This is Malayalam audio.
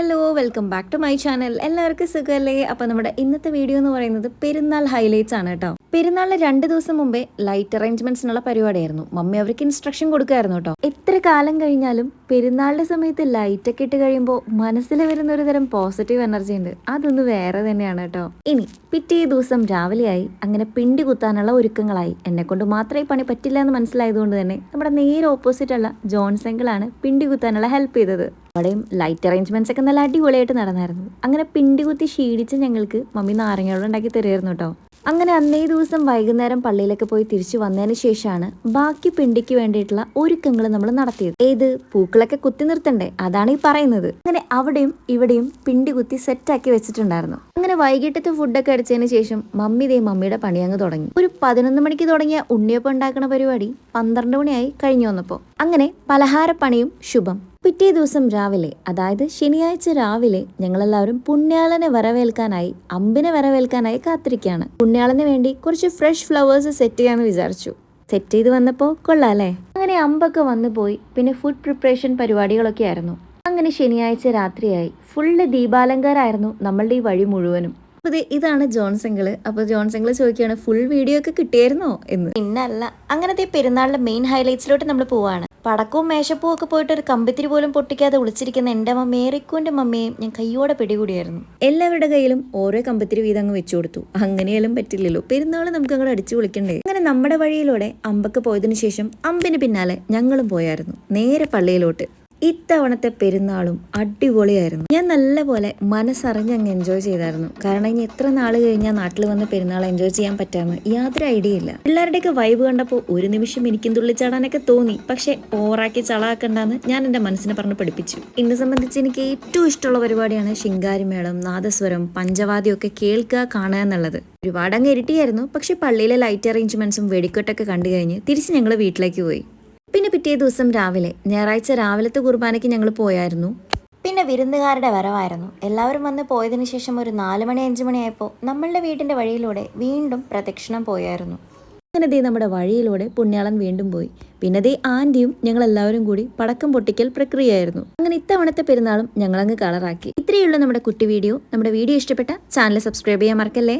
Hello welcome back to my channel എല്ലാവർക്കും സുഖമല്ലേ അപ്പോൾ നമ്മുടെ ഇന്നത്തെ വീഡിയോ എന്ന് പറയുന്നത് പെരുന്നാൾ ഹൈലൈറ്റ്സ് ആണ് കേട്ടോ പെരുന്നാളിന് രണ്ട് ദിവസം മുമ്പേ ലൈറ്റ് അറേഞ്ച്മെന്റ്സിനുള്ള പരിപാടിയായിരുന്നു. മമ്മി അവർക്ക് ഇൻസ്ട്രക്ഷൻ കൊടുക്കായിരുന്നു കേട്ടോ എത്ര കാലം കഴിഞ്ഞാലും പെരുന്നാളിന്റെ സമയത്ത് ലൈറ്റൊക്കെ ഇട്ട് കഴിയുമ്പോൾ മനസ്സിൽ വരുന്ന ഒരു തരം പോസിറ്റീവ് എനർജി ഉണ്ട്. അതൊന്ന് വേറെ തന്നെയാണ് കേട്ടോ. ഇനി പിറ്റേ ദിവസം രാവിലെയായി അങ്ങനെ പിണ്ടി കുത്താനുള്ള ഒരുക്കങ്ങളായി. എന്നെ കൊണ്ട് മാത്രമേ പണി പറ്റില്ല എന്ന് മനസ്സിലായതുകൊണ്ട് തന്നെ നമ്മുടെ നേരെ ഓപ്പോസിറ്റ് ഉള്ള ജോൺസെങ്കിളാണ് പിണ്ടി കുത്താനുള്ള ഹെൽപ്പ് ചെയ്തത്. അവിടെയും ലൈറ്റ് അറേഞ്ച്മെന്റ്സ് ഒക്കെ നല്ല അടിപൊളിയായിട്ട് നടന്നായിരുന്നു. അങ്ങനെ പിണ്ടി കുത്തി ക്ഷീണിച്ച് ഞങ്ങൾക്ക് മമ്മി നാരങ്ങയോളം ഉണ്ടാക്കി തരുമായിരുന്നു കേട്ടോ. അങ്ങനെ അന്നേ ദിവസം വൈകുന്നേരം പള്ളിയിലൊക്കെ പോയി തിരിച്ചു വന്നതിന് ശേഷമാണ് ബാക്കി പിണ്ടിക്ക് വേണ്ടിയിട്ടുള്ള ഒരുക്കങ്ങൾ നമ്മൾ നടത്തിയത്. ഏത്? പൂക്കളൊക്കെ കുത്തി നിർത്തണ്ടേ? അതാണ് ഈ പറയുന്നത്. അങ്ങനെ അവിടെയും ഇവിടെയും പിണ്ടി കുത്തി സെറ്റാക്കി വെച്ചിട്ടുണ്ടായിരുന്നു. അങ്ങനെ വൈകിട്ടത്തെ ഫുഡൊക്കെ അടിച്ചതിന് ശേഷം മമ്മി ദേ മമ്മിയുടെ പണി അങ്ങ് തുടങ്ങി. ഒരു പതിനൊന്ന് മണിക്ക് തുടങ്ങിയ ഉണ്ണിയപ്പം ഉണ്ടാക്കുന്ന പരിപാടി പന്ത്രണ്ട് മണിയായി കഴിഞ്ഞു വന്നപ്പോൾ അങ്ങനെ പലഹാരപ്പണിയും ശുഭം. പിറ്റേ ദിവസം രാവിലെ അതായത് ശനിയാഴ്ച രാവിലെ ഞങ്ങളെല്ലാവരും പുണ്യാളനെ വരവേൽക്കാനായി അമ്പിനെ വരവേൽക്കാനായി കാത്തിരിക്കുകയാണ്. പുണ്യാളന് വേണ്ടി കുറച്ച് ഫ്രഷ് ഫ്ലവേഴ്സ് സെറ്റ് ചെയ്യാന്ന് വിചാരിച്ചു. സെറ്റ് ചെയ്ത് വന്നപ്പോൾ കൊള്ളാല്ലേ? അങ്ങനെ അമ്പൊക്കെ വന്നു പോയി പിന്നെ ഫുഡ് പ്രിപ്പറേഷൻ പരിപാടികളൊക്കെ ആയിരുന്നു. അങ്ങനെ ശനിയാഴ്ച രാത്രിയായി. ഫുള്ള് ദീപാലങ്കാരായിരുന്നു നമ്മളുടെ ഈ വഴി മുഴുവനും. അപ്പോൾ ഇതാണ് ജോൺസെങ്കിൾ. അപ്പോൾ ജോൺസെങ്കിൾ ചോദിക്കുകയാണ് ഫുൾ വീഡിയോ ഒക്കെ കിട്ടിയായിരുന്നോ? എന്ന്. പിന്നല്ല അങ്ങനത്തെ പെരുന്നാളിന്റെ മെയിൻ ഹൈലൈറ്റ്സിലോട്ട് നമ്മൾ പോവാണ്. പടക്കവും മേശപ്പൂവും ഒക്കെ പോയിട്ട് ഒരു കമ്പിത്തിരി പോലും പൊട്ടിക്കാതെ വിളിച്ചിരിക്കുന്ന എന്റെ അമ്മ മേറിക്കുവിന്റെ മമ്മയും ഞാൻ കയ്യോടെ പിടികൂടിയായിരുന്നു. എല്ലാവരുടെ കയ്യിലും ഓരോ കമ്പിത്തിരി വീതം അങ്ങ് വെച്ചു കൊടുത്തു. അങ്ങനെയാലും പറ്റില്ലല്ലോ. പെരുന്നാൾ നമുക്ക് അങ്ങോട്ട് അടിച്ചു വിളിക്കണ്ടേ അങ്ങനെ നമ്മുടെ വഴിയിലൂടെ അമ്പക്ക് പോയതിനു ശേഷം അമ്പിന് പിന്നാലെ ഞങ്ങളും പോയായിരുന്നു. നേരെ പള്ളിയിലോട്ട്. ഇത്തവണത്തെ പെരുന്നാളും അടിപൊളിയായിരുന്നു. ഞാൻ നല്ലപോലെ മനസ്സറിഞ്ഞ് അങ്ങ് എൻജോയ് ചെയ്തായിരുന്നു. കാരണം ഇനി എത്ര നാൾ കഴിഞ്ഞാൽ നാട്ടിൽ വന്ന് പെരുന്നാൾ എൻജോയ് ചെയ്യാൻ പറ്റാമെന്ന് യാതൊരു ഐഡിയ ഇല്ല. പിള്ളേരുടെയൊക്കെ വൈബ് കണ്ടപ്പോൾ ഒരു നിമിഷം എനിക്കും തുള്ളിച്ചാടാനൊക്കെ തോന്നി. പക്ഷെ ഓറാക്കി ചളാക്കണ്ടെന്ന് ഞാൻ എന്റെ മനസ്സിനെ പറഞ്ഞ് പഠിപ്പിച്ചു. എന്നെ സംബന്ധിച്ച് എനിക്ക് ഏറ്റവും ഇഷ്ടമുള്ള പരിപാടിയാണ് ശിങ്കാരിമേളം നാദസ്വരം പഞ്ചവാദ്യം ഒക്കെ കേൾക്കുക കാണുക എന്നുള്ളത്. ഒരുപാട് അങ്ങ് ഇരട്ടിയായിരുന്നു പക്ഷെ പള്ളിയിലെ ലൈറ്റ് അറേഞ്ച്മെന്റ്സും വെടിക്കെട്ടൊക്കെ കണ്ടു കഴിഞ്ഞ് തിരിച്ച് ഞങ്ങൾ വീട്ടിലേക്ക് പോയി. പിന്നെ പിറ്റേ ദിവസം രാവിലെ ഞായറാഴ്ച രാവിലത്തെ കുർബാനയ്ക്ക് ഞങ്ങൾ പോയായിരുന്നു. പിന്നെ വിരുന്നുകാരുടെ വരവായിരുന്നു. എല്ലാവരും വന്ന് പോയതിനു ശേഷം ഒരു നാല് മണി അഞ്ച് മണിയായപ്പോൾ നമ്മളുടെ വീടിന്റെ വഴിയിലൂടെ വീണ്ടും പ്രദക്ഷിണം പോയായിരുന്നു. അങ്ങനെ ദേ നമ്മുടെ വഴിയിലൂടെ പുണ്യാളൻ വീണ്ടും പോയി. പിന്നെ ദേ ആന്റിയും ഞങ്ങൾ എല്ലാവരും കൂടി പടക്കം പൊട്ടിക്കൽ പ്രക്രിയയായിരുന്നു. അങ്ങനെ ഇത്തവണത്തെ പെരുന്നാളും ഞങ്ങളങ്ങ് കളറാക്കി. ഇത്രയുള്ള നമ്മുടെ കുട്ടി വീഡിയോ. നമ്മുടെ വീഡിയോ ഇഷ്ടപ്പെട്ട ചാനൽ സബ്സ്ക്രൈബ് ചെയ്യാൻ മറക്കല്ലേ?